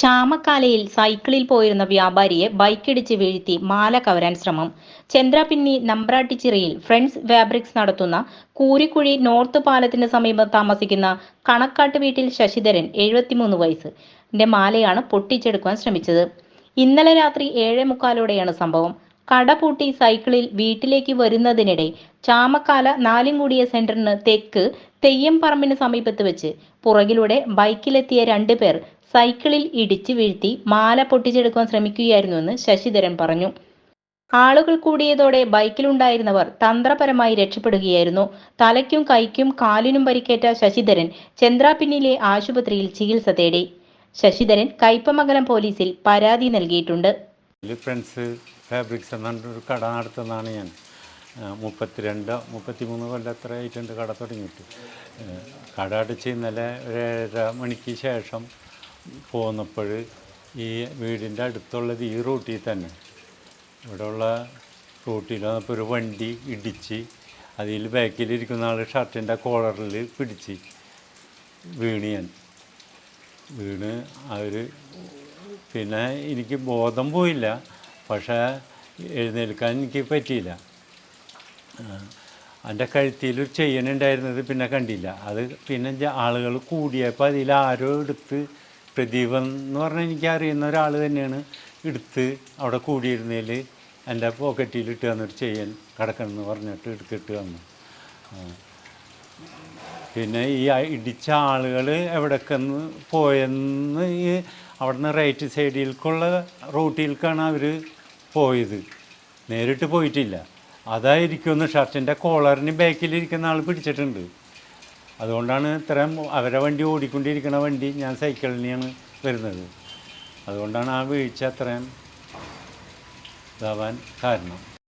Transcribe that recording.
ചാമക്കാലയിൽ സൈക്കിളിൽ പോയിരുന്ന വ്യാപാരിയെ ബൈക്കിടിച്ച് വീഴ്ത്തി മാല കവരാൻ ശ്രമം. ചന്ദ്രപിന്നി നമ്പ്രാട്ടിച്ചിറയിൽ ഫ്രണ്ട്സ് ഫാബ്രിക്സ് നടത്തുന്ന കൂരിക്കുഴി നോർത്ത് പാലത്തിന് സമീപം താമസിക്കുന്ന കണക്കാട്ട് വീട്ടിൽ ശശിധരൻ എഴുപത്തിമൂന്ന് വയസ്സ്. ന്റെ മാലയാണ് പൊട്ടിച്ചെടുക്കുവാൻ ശ്രമിച്ചത്. ഇന്നലെ രാത്രി ഏഴേ മുക്കാലോടെയാണ് സംഭവം. കട പൂട്ടി സൈക്കിളിൽ വീട്ടിലേക്ക് വരുന്നതിനിടെ ചാമക്കാല നാലിൻകൂടിയ സെന്ററിന് തെക്ക് തെയ്യംപറമ്പിന് സമീപത്ത് വെച്ച് പുറകിലൂടെ ബൈക്കിലെത്തിയ രണ്ടുപേർ സൈക്കിളിൽ ഇടിച്ചു വീഴ്ത്തി മാല പൊട്ടിച്ചെടുക്കാൻ ശ്രമിക്കുകയായിരുന്നുവെന്ന് ശശിധരൻ പറഞ്ഞു. ആളുകൾ കൂടിയതോടെ ബൈക്കിലുണ്ടായിരുന്നവർ തന്ത്രപരമായി രക്ഷപ്പെടുകയായിരുന്നു. തലയ്ക്കും കൈക്കും കാലിനും പരിക്കേറ്റ ശശിധരൻ ചന്ദ്രാപിന്നിലെ ആശുപത്രിയിൽ ചികിത്സ തേടി. ശശിധരൻ കയ്പമംഗലം പോലീസിൽ പരാതി നൽകിയിട്ടുണ്ട്. ഫ്രണ്ട്സ് ഫാബ്രിക്സ് എന്നൊരു കട നടത്തുന്നതാണ് ഞാൻ. മുപ്പത്തിരണ്ട് മുപ്പത്തിമൂന്ന് കൊല്ലം എത്ര ആയിട്ടുണ്ട് കട തുടങ്ങിയിട്ട്. കട അടച്ച് ഇന്നലെ ഒരു ഏഴര മണിക്ക് ശേഷം പോന്നപ്പോൾ ഈ വീടിന്റെ അടുത്തുള്ളത് ഈ റൂട്ടിൽ തന്നെ. ഇവിടെയുള്ള റൂട്ടിൽ വന്നപ്പോൾ ഒരു വണ്ടി ഇടിച്ച് അതിൽ ബാക്കിലിരിക്കുന്ന ആൾ ഷർട്ടിന്റെ കോളറിൽ പിടിച്ച് വീണ് ഞാൻ. വീണ് അവർ പിന്നെ എനിക്ക് ബോധം പോയില്ല. പക്ഷേ എഴുന്നേൽക്കാൻ എനിക്ക് പറ്റിയില്ല. എന്റെ കഴുത്തിയിലൊരു ചെയ്യണുണ്ടായിരുന്നത് പിന്നെ കണ്ടില്ല. അത് പിന്നെ ആളുകൾ കൂടിയപ്പോൾ അതിൽ ആരോ എടുത്ത് പ്രദീപം എന്ന് പറഞ്ഞാൽ എനിക്ക് അറിയുന്ന ഒരാൾ തന്നെയാണ് എടുത്ത് അവിടെ കൂടിയിരുന്നതിൽ എന്റെ പോക്കറ്റിലിട്ട് തന്നൊരു ചെയ്യൻ കിടക്കണമെന്ന് പറഞ്ഞിട്ട് എടുത്തിട്ട് വന്നു പിന്നെ ഈ ഇടിച്ച ആളുകൾ എവിടേക്കെന്ന് പോയെന്ന് ഈ അവിടുന്ന് റൈറ്റ് സൈഡിലേക്കുള്ള റൂട്ടിലേക്കാണ് അവർ പോയത്. നേരിട്ട് പോയിട്ടില്ല. അതായിരിക്കുമെന്ന് ഷർട്ടിന്റെ കോളറിന് ബാക്കിലിരിക്കുന്ന ആൾ പിടിച്ചിട്ടുണ്ട്. അതുകൊണ്ടാണ് ഇത്രയും അവരെ വണ്ടി ഓടിക്കൊണ്ടിരിക്കുന്ന വണ്ടി ഞാൻ സൈക്കിളിനെയാണ് വരുന്നത്. അതുകൊണ്ടാണ് ആ വീഴ്ച അത്രയും ഇതാവാൻ കാരണം.